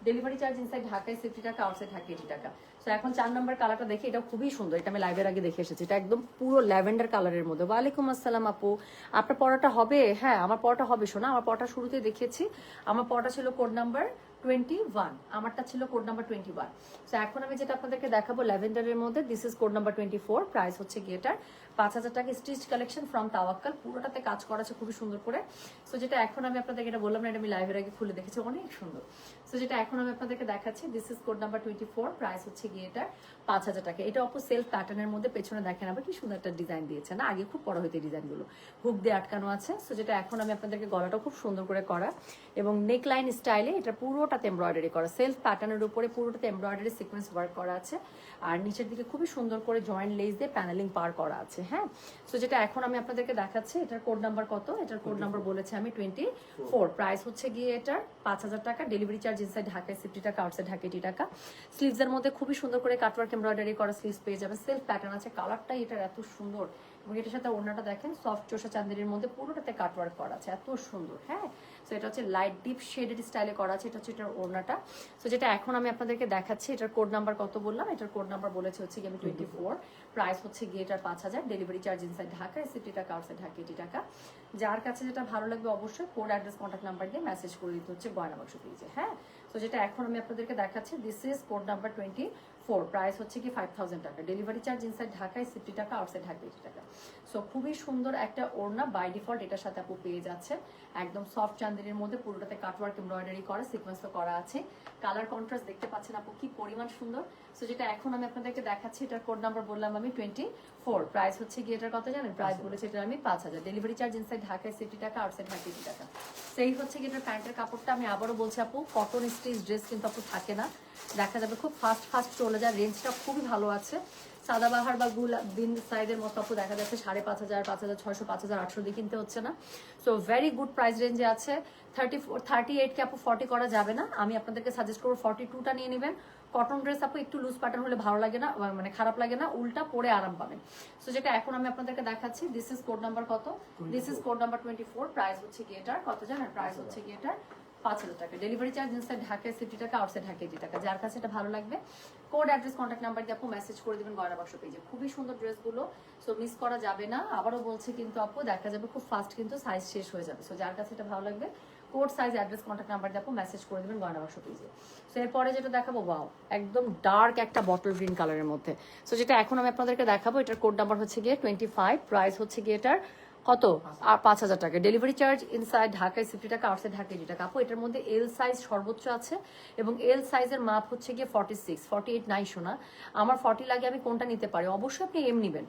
ডেলিভারি চার্জ ইনসাইড ঢাকায় সিফটি টাকা আউটসাইড ঢাকা এইটি টাকা। সো এখন চার নাম্বার কালারটা দেখি এটা খুবই সুন্দর, এটা আমি লাইভের আগে দেখে এসেছি, এটা একদম পুরো ল্যাভেন্ডার কালারের মধ্যে। ওয়ালাইকুম আসসালাম আপু, আপনার পড়াটা হবে? হ্যাঁ আমার পড়াটা হবে, শোনা, আমার পড়াটা শুরুতে দেখিয়েছি। আমার পড়াটা ছিল কোড নাম্বার টোয়েন্টি ওয়ান আমারটা ছিল code number twenty one so এখন আমি যেটা আপনাদেরকে দেখাবো ল্যাভেন্ডারের মধ্যে this is code number twenty four price হচ্ছে গিয়েটার পাঁচ হাজার টাকা স্টিচ কালেকশন ফ্রম তাওয়াক্কাল, পুরোটাতে কাজ করা আছে খুবই সুন্দর করে। সো যেটা এখন আমি আপনাদেরকে এটা বললাম না, এটা আমি লাইভের আগে খুলে দেখেছি, অনেক সুন্দর। সো যেটা এখন আমি আপনাদেরকে দেখাচ্ছি this is code number twenty four price হচ্ছে গিয়ে এটার পাঁচ হাজার টাকা। এটা অপো সেলফ প্যাটার্নের মধ্যে পেছনে দেখেন আবার কি সুন্দর একটা ডিজাইন দিয়েছে না? আগে খুব বড় হইতে ডিজাইনগুলো হুক দিয়ে আটকানো আছে। সো যেটা এখন আমি আপনাদেরকে গলাটা খুব সুন্দর করে করা। এবং নেক লাইন স্টাইলে এটা পুরোটাতে এমব্রয়ডারি করা। সেলফ প্যাটার্নের উপরে পুরোটাতে এমব্রয়ডারি সিকোয়েন্স ওয়ার্ক করা আছে। আর নিচের দিকে খুবই সুন্দর করে জয়েন্ট লেস দিয়ে প্যানেলিং পার করা আছে হ্যাঁ? সো যেটা এখন আমি আপনাদেরকে দেখাচ্ছি এটার কোড নাম্বার কত? এটার কোড নাম্বার বলেছে আমি টোয়েন্টি ফোর প্রাইস হচ্ছে গিয়ে এটার পাঁচ হাজার টাকা ডেলিভারি চার্জ ইনসাইড ঢাকায় সিফটি টাকা আউটসাইড ঢাকা এটি টাকা। স্লিভসের মধ্যে খুবই সুন্দর করে কাটওয়ার্ক এমব্রয়ডারি করা স্লিভস পেয়ে যাবে সেলফ প্যাটার্ন আছে কালারটাই এটার এত সুন্দর। এবং এটার সাথে ওড়নাটা দেখেন সফট চোষা চান্দেরির মধ্যে পুরোটাতে কাটওয়ার্ক করা আছে, এত সুন্দর হ্যাঁ? সো এটা হচ্ছে লাইট ডিপ শেডেড স্টাইলে করা আছে এটা হচ্ছে এটার ওড়নাটা। সো যেটা এখন আমি আপনাদেরকে দেখাচ্ছি এটার কোড নাম্বার কত বললাম? এটার কোড নাম্বার বলেছে হচ্ছে গিয়ে আমি টোয়েন্টি ফোর প্রাইস হচ্ছে গিয়ে এটার পাঁচ হাজার। Delivery charge inside Dhaka sixty টাকা আউটসাইড ঢাকা এটি টাকা। যার কাছে যেটা ভালো লাগবে অবশ্যই কোড অ্যাড্রেস কন্ট্যাক্ট নাম্বার দিয়ে মেসেজ করে দিতে হচ্ছে গয়না বাক্স পেয়েছে হ্যাঁ? তো যেটা এখন আমি আপনাদেরকে দেখাচ্ছি this is code number twenty four price হচ্ছে কি ফাইভ থাউজেন্ড টাকা। ডেলিভারি চার্জ ইনসাইড ঢাকায় সিফটি টাকা আউটসাইড ঢাকা এইটি টাকা। সো খুবই সুন্দর একটা ওড়না বাই ডিফল্ট এটার সাথে আপু পেয়ে যাচ্ছে। একদম সফট চান্দিনীর মধ্যে, পুরোটাতে কাটওয়ার্ক এমব্রয়ডারি করা সিকোয়েন্সও করা আছে। কালার কন্ট্রাস্ট দেখতে পাচ্ছেন আপু কি পরিমাণ সুন্দর। সো যেটা এখন আমি আপনাদেরকে দেখাচ্ছি, এটার কোড নাম্বার বললাম আমি টোয়েন্টি ফোর প্রাইস হচ্ছে কি এটার কথা জানেন? প্রাইস বলেছে এটা আমি পাঁচ হাজার। ডেলিভারি চার্জ ইনসাইড ঢাকায় সিটি টাকা আউটসাইড ঢাকা এইটি টাকা। সেই হচ্ছে এটার প্যান্টের কাপড়টা। আমি আবারও বলছি আপু কটন স্টিচ ড্রেস কিন্তু আপু থাকে না। দেখা যাবে খুব ফাস্ট ফাস্ট চলে যায়। রেঞ্জটা খুবই ভালো আছে। সাদাবাহার বা গুল বিন সাইজের মতো আপু দেখা যাচ্ছে সাড়ে পাঁচ হাজার পাঁচ হাজার ছয়শো পাঁচ হাজার আটশো দিয়ে কিনতে হচ্ছে না। সো ভেরি গুড প্রাইস রেঞ্জে আছে। থার্টি ফোর থার্টি এইটকে আপু ফর্টি করা যাবে না। আমি আপনাদেরকে সাজেস্ট করব ফর্টি টুটা নিয়ে নেবেন। কটন ড্রেস আপু একটু লুজ প্যাটার্ন হলে ভালো লাগে না মানে খারাপ লাগে না উল্টা পরে আরাম পাবেন। সো যেটা এখন আমি আপনাদেরকে দেখাচ্ছি দিস ইজ কোড নাম্বার কত? This is code number twenty four price হচ্ছে কি এটার? কত জানেন? প্রাইস হচ্ছে কি এটার? পাঁচ হাজার টাকা। ডেলিভারি চার্জ ইনসাইড ঢাকায় সিটি টাকা আউটসাইড ঢাকা এইটি টাকা। যার কাছে এটা ভালো লাগবে কোড অ্যাড্রেস কন্ট্যাক্ট নাম্বার দিয়ে আপু মেসেজ করে দিবেন গয়না বাক্স পেজে খুবই সুন্দর ড্রেসগুলো সো মিস করা যাবে না। আবারও বলছি কিন্তু আপু, দেখা যাবে খুব ফাস্ট কিন্তু সাইজ শেষ হয়ে যাবে। সো যার কাছে এটা ভালো লাগবে code size address contact number দিয়ে আপু মেসেজ করে দিবেন গয়না বাক্স পেজে সো এরপরে যেটা দেখাবো ওয়াও একদম ডার্ক একটা বটল গ্রিন কালারের মধ্যে। সো যেটা এখন আমি আপনাদেরকে দেখাবো, এটার কোড নাম্বার হচ্ছে গিয়ে টোয়েন্টি ফাইভ প্রাইস হচ্ছে গিয়ে এটার কত? আর পাঁচ হাজার টাকা। ডেলিভারি চার্জ ইনসাইড ঢাকায় সিফটি টাকা আউটসাইড ঢাকা এইটি টাকা আপু এটার মধ্যে এল সাইজ সর্বোচ্চ আছে এবং এল সাইজের মাপ হচ্ছে গিয়ে ফর্টি সিক্স ফর্টি এইট নাই শোনা আমার ফর্টি লাগে, আমি কোনটা নিতে পারি? অবশ্যই আপনি এম নেবেন।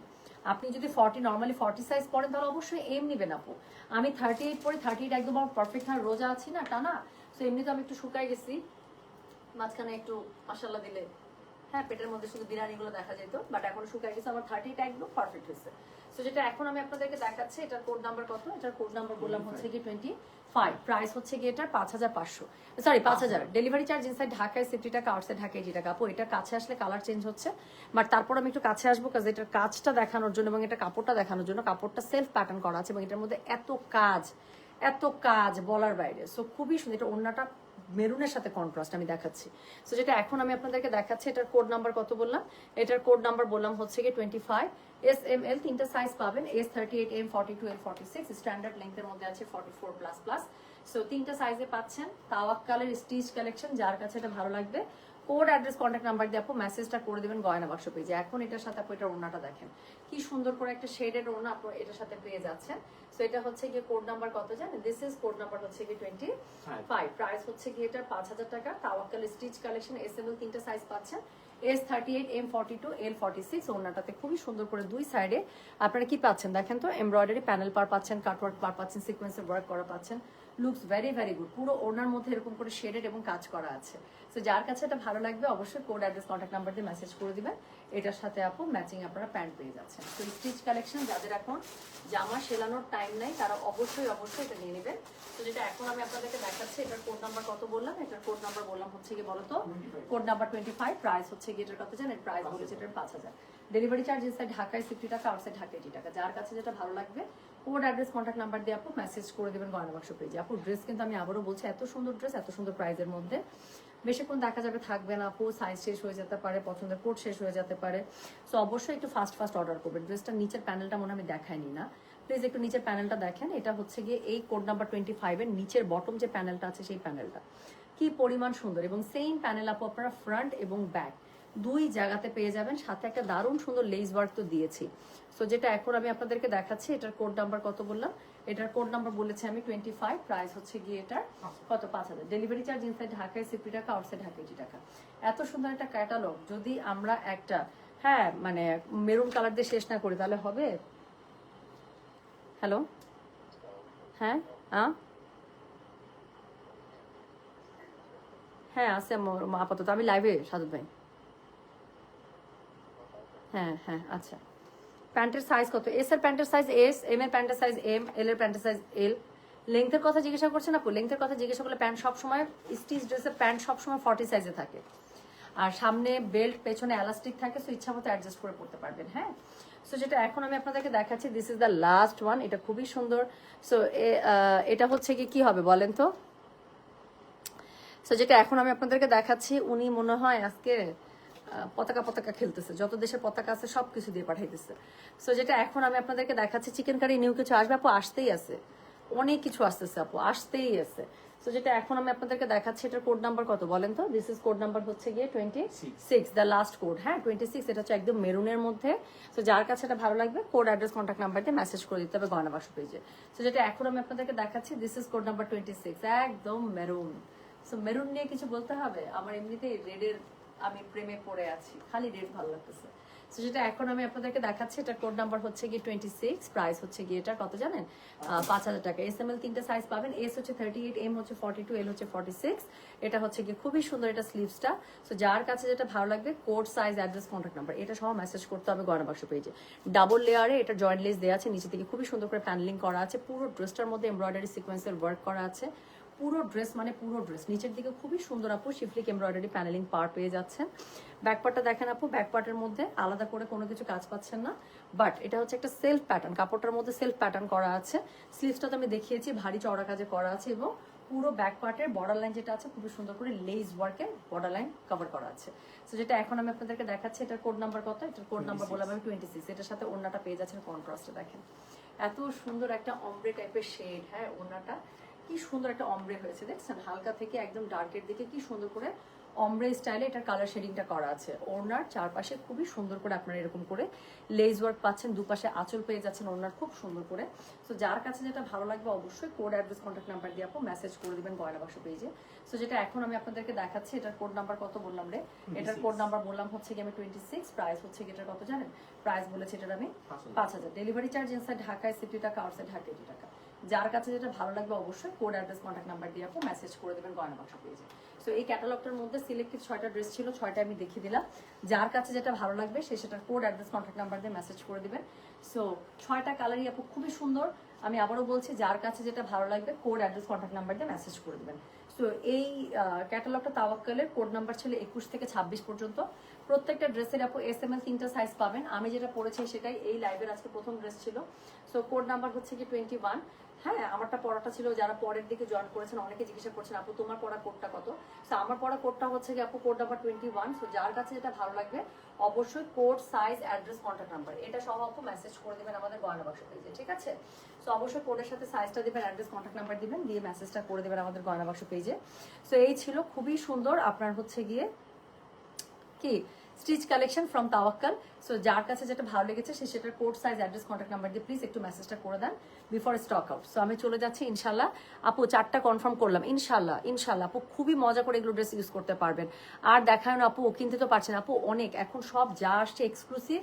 আপনি যদি ফর্টি নর্মালি ফর্টি সাইজ পরেন, তাহলে অবশ্যই এম নেবেন আপু। আমি থার্টি এইট পরে থার্টি এইট একদম আমার পারফেক্ট হ্যাঁ রোজা আছি না, টানা। তো এমনি তো আমি একটু শুকাই গেছি। মাঝখানে একটু মশালা দিলে হ্যাঁ পেটের মধ্যে শুধু বিরিয়ানিগুলো দেখা যেত বাট এখন শুকাই গেছে, আমার থার্টি এইট একদম পারফেক্ট হয়েছে। সো যেটা এখন আমি আপনাদেরকে দেখাচ্ছি, এটার কোড নাম্বার কত? এটার কোড নাম্বার বললাম হচ্ছে কি টোয়েন্টি ফাইভ প্রাইস হচ্ছে কি এটার পাঁচ হাজার পাঁচশো। সরি পাঁচ হাজার। ডেলিভারি চার্জ ইনসাইড ঢাকায় সিফটি টাকা আউটসাইড ঢাকায় এইটি টাকা এটা কাছে আসলে কালার চেঞ্জ হচ্ছে। বাট তারপর আমি একটু কাছে আসব কাজ এটার কাজটা দেখানোর জন্য এবং এটা কাপড়টা দেখানোর জন্য, কাপড়টা সেলফ প্যাটার্ন করা আছে এবং এটার মধ্যে এত কাজ এত কাজ বলার বাইরে। সো খুবই সুন্দর। এটা অন্যটা মেরুনের সাথে কন্ট্রাস্ট আমি দেখাচ্ছি। সো যেটা এখন আমি আপনাদেরকে দেখাচ্ছি, এটার কোড নাম্বার কত বললাম? এটার কোড নাম্বার বললাম হচ্ছে কি twenty five S M L তিনটা সাইজ পাবেন S thirty eight M forty two L forty six standard লেন্থের মধ্যে আছে forty four plus plus so তিনটা সাইজে পাচ্ছেন। তাওয়াক্কালের স্টিচ কালেকশন যার কাছে এটা ভালো লাগবে। কোড অ্যাড্রেস কন্ট্যাক্ট নাম্বার দিয়ে আপু মেসেজটা করে দেবেন গয়না বাক্স পেজে এখন এটার সাথে আপু এটার ওড়নাটা দেখেন। কি সুন্দর করে একটা শেডের ওড়না আপু এটার সাথে পেয়ে যাচ্ছেন। সো এটা হচ্ছে গিয়ে কোড নাম্বার কত জানেন? দিস ইজ কোড নাম্বার হচ্ছে গিয়ে টোয়েন্টি ফাইভ প্রাইস হচ্ছে গিয়ে এটার পাঁচ হাজার টাকা। Tawakkal stitch collection S M তিনটা সাইজ পাচ্ছেন। S thirty eight M forty two L forty six ওনাটাতে খুবই সুন্দর করে দুই সাইডে আপনারা কি পাচ্ছেন দেখেন তো? এমব্রয়ডারি প্যানেল পার পাচ্ছেন কাটওয়ার্ক পার পাচ্ছেন সিকোয়েন্সের ওয়ার্ক করা পাচ্ছেন। লুকস ভেরি ভেরি গুড পুরো ওনার মধ্যে এরকম করে শেডেড এবং কাজ করা আছে। তো যার কাছে এটা ভালো লাগবে, অবশ্যই কোড অ্যাড্রেস কন্ট্যাক্ট নাম্বার দিয়ে মেসেজ করে দিবেন। এটার সাথে আপু ম্যাচিং আপনারা প্যান্ট পেয়ে যাচ্ছেন। তো স্টিচ কালেকশন যাদের এখন জামা সেলানোর টাইম নাই, তারা অবশ্যই অবশ্যই এটা নিয়ে নেবেন। তো যেটা এখন আমি আপনাদেরকে দেখাচ্ছি, এটার কোড নাম্বার কত বললাম? এটার কোড নাম্বার বললাম হচ্ছে কি বলতো code number twenty five price হচ্ছে কি এটার কত জানেন প্রাইস বলেছে এটার পাঁচ হাজার। ডেলিভারি চার্জ ইনসাইড ঢাকায় ফিফটি টাকা আউটসাইড ঢাকা এইটি টাকা। যার কাছে যেটা ভালো লাগবে কোড অ্যাড্রেস কন্ট্যাক্ট নাম্বার দিয়ে আপু মেসেজ করে দেবেন গয়না বাক্স পেজে আপু ড্রেস কিন্তু আমি আবারও বলছি, এত সুন্দর ড্রেস এত সুন্দর প্রাইজের মধ্যে। বেশিক্ষণ দেখা যাবে থাকবে না আপু সাইজ শেষ হয়ে যেতে পারে, পছন্দের কোড শেষ হয়ে যেতে পারে। সো অবশ্যই একটু ফাস্ট ফাস্ট অর্ডার করবেন। ড্রেসটার নিচের প্যানেলটা মনে আমি দেখাইনি না। প্লিজ একটু নিচের প্যানেলটা দেখেন। এটা হচ্ছে গিয়ে এই কোড নাম্বার টোয়েন্টি ফাইভের নিচের বটম যে প্যানেলটা আছে, সেই প্যানেলটা কি পরিমাণ সুন্দর। এবং সেম প্যানেল আপু, আপনারা ফ্রন্ট এবং ব্যাক দুই জায়গাতে পেয়ে যাবেন। সাথে একটা দারুণ সুন্দর লেস ওয়ার্ক তো দিয়েছি। সো যেটা এখন আমি আপনাদেরকে দেখাচ্ছি, এটার কোড নাম্বার কত বললাম? এটার কোড নাম্বার বলেছি আমি টোয়েন্টি ফাইভ প্রাইস হচ্ছে গিয়ে এটার কত? পাঁচ হাজার। ডেলিভারি চার্জ ইনসাইড ঢাকায় সিফটি টাকা আউটসাইড ঢাকা এইটি টাকা। এত সুন্দর একটা ক্যাটালগ যদি আমরা একটা হ্যাঁ মানে মেরুন কালার দিয়ে শেষ না করি, তাহলে হবে? হ্যালো হ্যাঁ? আ হ্যাঁ আছে আপাতত। আমি লাইভে সাধু ভাই। হ্যাঁ হ্যাঁ আচ্ছা। প্যান্টের সাইজ কত? এস এর প্যান্টের সাইজ এস এম এর প্যান্টের সাইজ এম এল এর প্যান্টের সাইজ এল লেংথের কথা জিজ্ঞাসা করছেন আপু? লেংথের কথা জিজ্ঞাসা করলে প্যান্ট সবসময় স্টিচ ড্রেসের প্যান্ট সবসময় ফর্টি সাইজে থাকে। আর সামনে বেল্ট পেছনে এলাস্টিক থাকে সো ইচ্ছা মতো অ্যাডজাস্ট করে পড়তে পারবেন হ্যাঁ? সো যেটা এখন আমি আপনাদেরকে দেখাচ্ছি this is the last one এটা খুবই সুন্দর। সো এটা হচ্ছে কি কি হবে বলেন তো? সো যেটা এখন আমি আপনাদেরকে দেখাচ্ছি, উনি মনে হয় আজকে পতাকা পতাকা খেলতেছে। যত দেশের পতাকা আছে সব কিছু দিয়ে পাঠাইতেছে। সো যেটা এখন আমি আপনাদেরকে দেখাচ্ছি চিকেন কারি নিউ কিছু আসবে, আপু, আসতেই আছে। অনেক কিছু আসতেছে, আপু, আসতেই আছে। সো যেটা এখন আমি আপনাদেরকে দেখাচ্ছি, এটার কোড নাম্বার কত বলেন তো? দিস ইজ কোড নাম্বার হচ্ছে গিয়ে twenty six the last code হ্যাঁ? টোয়েন্টি সিক্স এটা হচ্ছে একদম মেরুনের মধ্যে। তো যার কাছে এটা ভালো লাগবে কোড অ্যাড্রেস কন্ট্যাক্ট নাম্বার দিয়ে মেসেজ করে দিতে হবে গয়না বাক্স পেজে তো যেটা এখন আমি আপনাদেরকে দেখাচ্ছি this is code number twenty six একদম মেরুন। সো মেরুন নিয়ে কিছু বলতে হবে? আমার এমনিতেই রেডের আমি প্রেমে পড়ে আছি। খালি রেড ভালো লাগতেছে। তো যেটা এখন আমি আপনাদেরকে দেখাচ্ছি এটা কোড নাম্বার হচ্ছে গিয়ে টোয়েন্টি সিক্স প্রাইস হচ্ছে গিয়ে এটা, কত জানেন? পাঁচ হাজার টাকা। এস এম এল তিনটে সাইজ পাবেন এস হচ্ছে থার্টি এইট এম হচ্ছে ফর্টি টু এল হচ্ছে ফর্টি সিক্স এটা হচ্ছে গিয়ে খুবই সুন্দর এটা স্লিভসটা তো যার কাছে যেটা ভালো লাগবে code size address contact number এটা সহ মেসেজ করতে হবে গয়না বাক্স পেজে ডাবল লেয়ারে এটা জয়েন্ট লেস দেওয়া আছে, নিচে থেকে খুবই সুন্দর করে প্যানেলিং করা আছে। পুরো ড্রেসটার মধ্যে এমব্রয়ডারি সিকোয়েন্সের ওয়ার্ক করা আছে। পুরো ড্রেস মানে পুরো ড্রেস নিচের দিকে খুবই সুন্দর আপু শিফলিক এমব্রয়ডারি প্যানেলিং পার পেয়ে যাচ্ছেন। ব্যাকপার্টটা দেখেন আপু ব্যাকপার্টের মধ্যে আলাদা করে কোনো কিছু কাজ পাচ্ছেন না। বাট এটা হচ্ছে একটা সেলফ প্যাটার্ন কাপড়টার মধ্যে সেলফ প্যাটার্ন করা আছে। স্লিভসটা তো আমি দেখিয়েছি ভারী চওড়া কাজে করা আছে এবং পুরো ব্যাক পার্টের বর্ডার লাইন যেটা আছে খুবই সুন্দর করে লেস ওয়ার্কে বর্ডার লাইন কভার করা আছে। তো যেটা এখন আমি আপনাদেরকে দেখাচ্ছি এটার কোড নাম্বার কত? এটার কোড নাম্বার বললাম আমি টোয়েন্টি সিক্স এটার সাথে ওড়নাটা পেয়ে যাচ্ছেন কন্ট্রাস্টে দেখেন। এত সুন্দর একটা অমব্রে টাইপের শেড হ্যাঁ ওড়নাটা। কি সুন্দর একটা অমব্রে হয়েছে দেখছেন? হালকা থেকে একদম ডার্কের দিকে কি সুন্দর করে অমব্রে স্টাইলে এটার কালার শেডিংটা করা আছে। ওড়নার চারপাশে খুবই সুন্দর করে আপনারা এরকম করে লেজ ওয়ার্ক পাচ্ছেন দুপাশে আঁচল পেয়ে যাচ্ছেন ওড়নার খুব সুন্দর করে। তো যার কাছে যেটা ভালো লাগবে অবশ্যই কোড অ্যাড্রেস কন্ট্যাক্ট নাম্বার দিয়ে আপু মেসেজ করে দিবেন গয়না বাক্স পেজে তো যেটা এখন আমি আপনাদেরকে দেখাচ্ছি এটার কোড নাম্বার কত বললাম রে? এটার কোড নাম্বার বললাম হচ্ছে কি আমি টোয়েন্টি সিক্স প্রাইস হচ্ছে কি এটার কত জানেন? প্রাইস বলেছি এটার আমি পাঁচ হাজার। ডেলিভারি চার্জ ইনসাইড ঢাকায় সিফটি টাকা আউটসাইড ঢাকা। টাকা যার কাছে যেটা ভালো লাগবে অবশ্যই কোড অ্যাড্রেস কন্ট্যাক্ট নাম্বার দিয়ে আপনি মেসেজ করে দেবেন গয়না বাক্স পেজে সো এই ক্যাটালগটার মধ্যে সিলেক্টেড ছয়টা ড্রেস ছিল, ছয়টা আমি দেখিয়ে দিলাম। যার কাছে যেটা ভালো লাগবে সে সেটার কোড অ্যাড্রেস কন্ট্যাক্ট নাম্বার দিয়ে মেসেজ করে দেবেন। সো ছয়টা কালারই আপু খুবই সুন্দর। আমি আবারও বলছি, যার কাছে যেটা ভালো লাগবে কোড অ্যাড্রেস কন্ট্যাক্ট নাম্বার দিয়ে মেসেজ করে দেবেন। সো এই ক্যাটালগটা তাওয়াক্কালের কোড নাম্বার ছিল একুশ থেকে ছাব্বিশ পর্যন্ত। প্রত্যেকটা ড্রেসের আপু এস এম এল তিনটা সাইজ পাবেন। আমি যেটা পড়েছি সেটাই এই লাইভের আজকে প্রথম ড্রেস ছিল। সো কোড নাম্বার হচ্ছে কি টোয়েন্টি ওয়ান হ্যাঁ আমারটা পড়াটা ছিল, যারা পরের দিকে জয়েন করেছেন, অনেকে জিজ্ঞাসা করছেন, আপু, তোমার পড়া কোডটা কত? সো আমার পড়া কোডটা হচ্ছে কি আপু code number twenty one so যার কাছে যেটা ভালো লাগবে, অবশ্যই code size address contact number এটা সহ আপু মেসেজ করে দেবেন আমাদের গয়না বাক্স পেজে ঠিক আছে? সো অবশ্যই কোডের সাথে সাইজটা দিবেন অ্যাড্রেস কন্ট্যাক্ট নাম্বার দিবেন, দিয়ে মেসেজটা করে দেবেন আমাদের গয়না বাক্স পেজে সো এই ছিল খুবই সুন্দর আপনার হচ্ছে গিয়ে, কি? Stitch collection from Tawakkal. So যার কাছে যেটা ভালো লেগেছে, সে সেটার code, size, address contact number দিয়ে প্লিজ একটু মেসেজটা করে দেন বিফোর স্টক আউট সো আমি চলে যাচ্ছি ইনশাল্লাহ আপু, চারটা কনফার্ম করলাম। ইনশাল্লাহ ইনশাল্লাহ আপু, খুবই মজা করে এগুলো ড্রেস ইউজ করতে পারবেন। আর দেখায় না আপু কিনতে তো পারছেন আপু, অনেক। এখন সব যা আসছে এক্সক্লুসিভ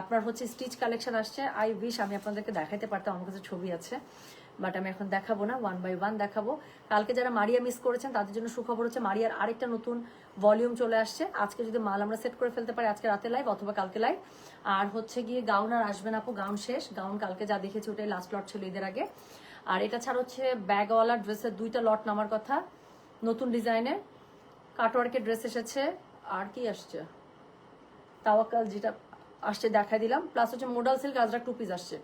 আপনার হচ্ছে স্টিচ কালেকশন আসছে। আই উইশ আমি আপনাদেরকে দেখাইতে পারতাম, আমার কাছে ছবি আছে। বাট আমি এখন দেখাবো না ওয়ান বাই ওয়ান দেখাবো। কালকে যারা মারিয়া মিস করেছেন, তাদের জন্য সুখবর হচ্ছে মারিয়ার আরেকটা নতুন ভলিউম চলে আসছে। আজকে যদি মাল আমরা সেট করে ফেলতে পারি, আজকে রাতে লাইভ অথবা কালকে লাইভ আর হচ্ছে গিয়ে গাউন আর আসবে না আপু গাউন শেষ। গাউন কালকে যা দেখেছি ওটাই লাস্ট লট ছিল ঈদের আগে। আর এটা ছাড়া হচ্ছে ব্যাগওয়ালা ড্রেসের দুইটা লট নামার কথা, নতুন ডিজাইনের কাটওয়ার্কের ড্রেস এসেছে। আর কি আসছে? তাওয়াক্কাল যেটা আসছে, দেখাই দিলাম। প্লাস হচ্ছে modal silk ajrak two piece আসছে।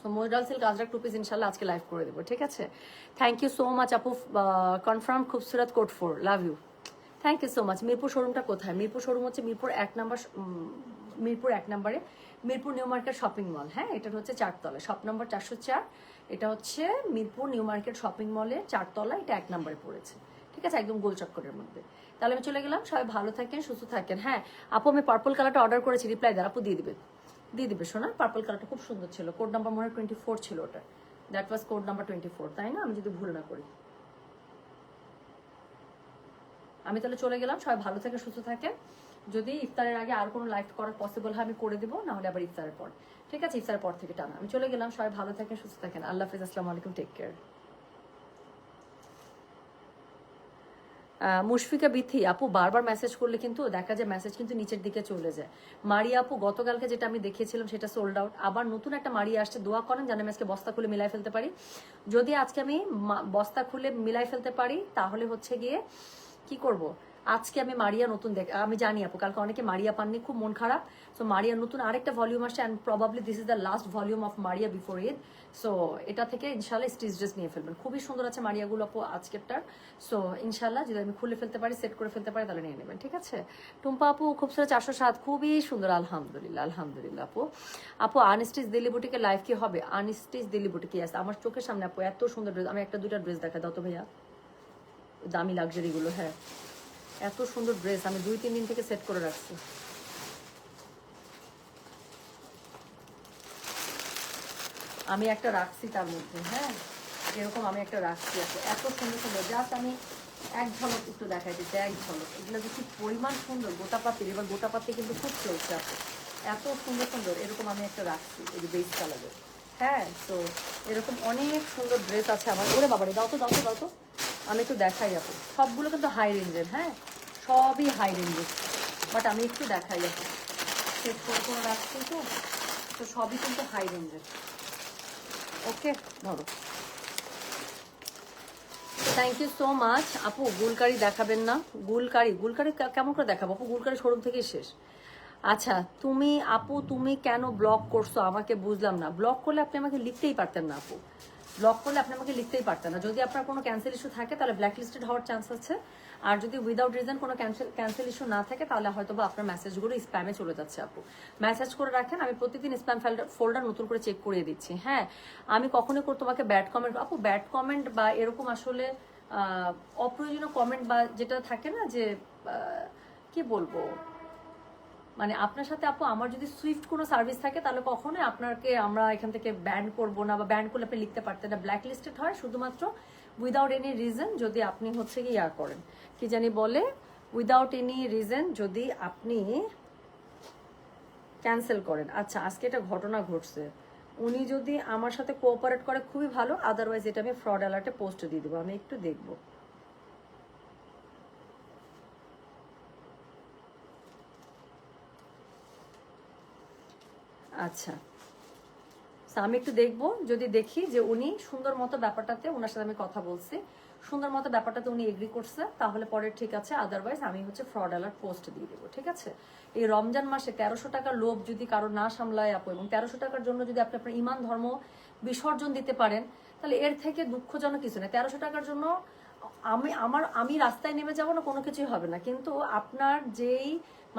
So modal silk ajrak two piece ইনশাল্লাহ আজকে লাইভ করে দেবো, ঠিক আছে? থ্যাংক ইউ সো মাচ আপু confirm খুবসুরত code four love you thank you so much Mirpur শোরুমটা কোথায়? মিরপুর শোরুম হচ্ছে মিরপুর এক নাম্বার মিরপুর এক নম্বরে, Mirpur new market shopping mall হ্যাঁ এটা হচ্ছে চারতলা শপ নম্বর চারশো চার, এটা হচ্ছে মিরপুর নিউ মার্কেট শপিং মলে চারতলা এটা এক নম্বরে পড়েছে। ঠিক আছে? একদম গোল চক্করের মধ্যে। তাহলে আমি চলে গেলাম। সবাই ভালো থাকেন, সুস্থ থাকেন। হ্যাঁ আপু, আমি পার্পল কালারটা অর্ডার করেছি। রিপ্লাই দেন আপু, দিয়ে দিবে। দিয়ে দিবে শোনা পার্পল কালারটা খুব সুন্দর ছিল। কোড নাম্বার মনে হয় টোয়েন্টি ফোর ছিল ওটা। That was code number twenty four তাই না? আমি যদি ভুল না করি। আমি তাহলে চলে গেলাম। সবাই ভালো থাকে সুস্থ থাকে যদি ইফতারের আগে আর কোনো লাইভ করার পসিবল হয়, আমি করে দেবো। না হলে আবার ইফতারের পর। ঠিক আছে? ইফতারের পর থেকে টানা। আমি চলে গেলাম। সবাই ভালো থাকেন, সুস্থ থাকেন। আল্লাহ হাফিজ। আসসালামু আলাইকুম। টেক কেয়ার মুশফিকা বিথি, আপু বারবার মেসেজ করলে কিন্তু দেখা যায় মেসেজ কিন্তু নিচের দিকে চলে যায়। মারিয়া আপু, গতকালকে যেটা আমি দেখিয়েছিলাম সেটা সোল্ড আউট আবার নতুন একটা মারিয়া আসছে, দোয়া করেন যেন আমি আজকে বস্তা খুলে মিলাই ফেলতে পারি। যদি আজকে আমি বস্তা খুলে মিলাই ফেলতে পারি, তাহলে হচ্ছে গিয়ে কি করব? আজকে আমি মারিয়া নতুন দেখ আমি জানি আপু, কালকে অনেকে মারিয়া পাননি, খুব মন খারাপ। সো মারিয়া নতুন আরেকটা ভলিউম আসছে and probably this is the last volume of Maria before Eid so এটা থেকে ইনশাল্লাহ স্টিচ ড্রেস নিয়ে ফেলবেন। খুবই সুন্দর আছে মারিয়াগুলো আপু, আজকেরটার। সো ইনশাল্লাহ যদি আমি খুলে ফেলতে পারি সেট করে ফেলতে পারি, তাহলে নিয়ে নেবেন, ঠিক আছে? টুম্পা আপু, খুব সারা চারশো সাত, খুবই সুন্দর, আলহামদুলিল্লাহ আলহামদুলিল্লাহ আপু। আপু আনস্টিচ দিল্লি বুটিকে লাইভ কি হবে? আনস্টিচ দিল্লি বুটিকে আছে আমার চোখের সামনে আপু, এত সুন্দর ড্রেস আমি একটা দুইটা ড্রেস দেখা দাও তো ভাইয়া। দামি লাক্সারিগুলো হ্যাঁ। এত সুন্দর ড্রেস, আমি দুই, তিন দিন থেকে সেট করে রাখছি। আমি একটা রাখছি তার মধ্যে হ্যাঁ? এরকম আমি একটা রাখছি আছে এত সুন্দর সুন্দর জাস্ট আমি এক ঝলক একটু দেখাই দিচ্ছি, এক ঝলক। এগুলো যে কি পরিমাণ সুন্দর, গোটা পাতি, এবার গোটা পাতি কিন্তু খুব চলছে আপু এত সুন্দর সুন্দর, এরকম আমি একটা রাখছি, এই যে বেস কালারের হ্যাঁ তো এরকম অনেক সুন্দর ড্রেস আছে আমার। ওরে বাবারে, দাও তো দাও তো দাও তো। আমি একটু দেখাই আপু। সবগুলো কিন্তু হাই রেঞ্জের হ্যাঁ? সবই হাই রেঞ্জের বাট আমি একটু দেখাই আপু। সেট করে করে রাখছি তো। তো সবই কিন্তু হাই রেঞ্জের ওকে ধরো। থ্যাংক ইউ সো মাচ আপু, গুলকারি দেখাবেন না। গুলকারি গুলকারি কেমন করে দেখাবো? আপু, গুলকারি শোরুম থেকেই শেষ। আচ্ছা তুমি, আপু, তুমি কেন ব্লক করছ? আমাকে বুঝলাম না। ব্লক করলে আপনি আমাকে লিখতেই পারতেন না, আপু। ব্লক করলে আপনি আমাকে লিখতেই পারতেন না। যদি আপনার কোনো ক্যান্সেল ইস্যু থাকে, তাহলে ব্ল্যাক লিস্টেড হওয়ার চান্স আছে। আর যদি উইদাউট রিজন কোনো ক্যান্সেল ক্যান্সেল ইস্যু না থাকে, তাহলে হয়তো বা আপনার মেসেজগুলো স্প্যামে চলে যাচ্ছে আপু। মেসেজ করে রাখেন, আমি প্রতিদিন স্প্যাম ফোল্ডার নতুন করে চেক করিয়ে দিচ্ছি। হ্যাঁ আমি কখনোই তোমাকে ব্যাড কমেন্ট আপু ব্যাড কমেন্ট বা এরকম আসলে অপ্রয়োজনীয় কমেন্ট বা যেটা থাকে না যে কি বলব? মানে আপনার সাথে আপু, আমার যদি সুইফট কোনো সার্ভিস থাকে, তাহলে কখনোই আপনাকে আমরা এখান থেকে ব্যান করব না বা ব্যান করলে আপনি লিখতে পারতেন না। ব্ল্যাক লিস্টেড হয় শুধুমাত্র উইদাউট এনি রিজন যদি আপনি হচ্ছে কি ইয়া করেন। কি জানি বলে? উইদাউট এনি রিজন যদি আপনি ক্যান্সেল করেন। আচ্ছা আজকে এটা ঘটনা ঘটছে। উনি যদি আমার সাথে কোঅপারেট করে, খুবই ভালো। আদারওয়াইজ এটা আমি ফ্রড অ্যালার্টে পোস্ট দিয়ে দেবো। আমি একটু দেখব। আচ্ছা। আমি একটু দেখব, যদি দেখি যে উনি সুন্দর মতো ব্যাপারটাতে ওনার সাথে আমি কথা বলছি। সুন্দর মতো ব্যাপারটাতে উনি এগ্রি করছে, তাহলে পরে ঠিক আছে আদারওয়াইজ আমি হচ্ছে ফ্রড অ্যালার্ট পোস্ট দিয়ে দেবো, ঠিক আছে? এই রমজান মাসে তেরোশো টাকার লোভ যদি কারও না সামলায় আপু, এবং তেরোশো টাকার জন্য যদি আপনি আপনার ইমান ধর্ম বিসর্জন দিতে পারেন, তাহলে এর থেকে দুঃখজনক কিছু নেই তেরোশো টাকার জন্য আমি, আমার, আমি রাস্তায় নেমে যাব না, কোনো কিছুই হবে না। কিন্তু আপনার যেই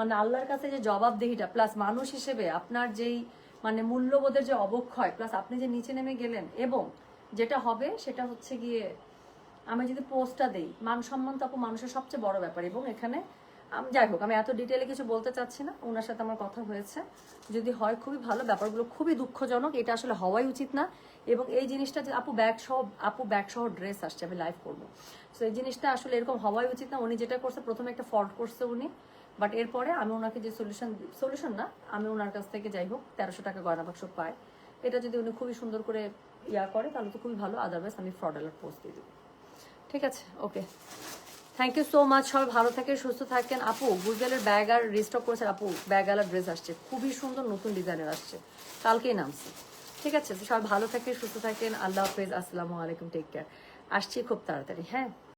মানে আল্লাহর কাছে যে জবাবদেহিটা প্লাস মানুষ হিসেবে আপনার যেই মানে মূল্যবোধের যে অবক্ষয় প্লাস আপনি যে নিচে নেমে গেলেন এবং যেটা হবে সেটা হচ্ছে গিয়ে আমি যদি পোস্টটা দেই, মান সম্মান তো আপু মানুষের সবচেয়ে বড় ব্যাপার এবং এখানে যাই হোক, আমি এত ডিটেলে কিছু বলতে চাচ্ছি না, ওনার সাথে আমার কথা হয়েছে। যদি হয় খুবই ভালো, ব্যাপারগুলো খুবই দুঃখজনক, এটা আসলে হওয়াই উচিত না। এবং এই জিনিসটা যে আপু ব্যাগ সহ, আপু ব্যাগ সহ ড্রেস আসছে, আমি লাইভ করব। সো এই জিনিসটা আসলে এরকম হওয়াই উচিত না, উনি যেটা করছে, প্রথমে একটা ফল্ট করছে উনি। বাট এরপরে আমি ওনাকে যে সলিউশন সলিউশন না, আমি ওনার কাছ থেকে যাই হোক, তেরোশো টাকা গয়না বাক্স পাই। এটা যদি উনি খুবই সুন্দর করে ইয়া করে, তাহলে তো খুবই ভালো আদারওয়াইজ আমি ফ্রড অ্যালার্ট পোস্ট দিয়ে দেবো। ঠিক আছে? Okay thank you so much সবাই ভালো থাকেন, সুস্থ থাকেন। আপু গুগলের ব্যাগ আর রিস্টক করেছেন। আপু ব্যাগ আর ড্রেস আসছে। খুবই সুন্দর নতুন ডিজাইনের আসছে। কালকেই নামছে। ঠিক আছে? সবাই ভালো থাকেন, সুস্থ থাকেন। আল্লাহ হাফেজ। আসসালামু আলাইকুম। টেক কেয়ার আসছি খুব তাড়াতাড়ি। হ্যাঁ?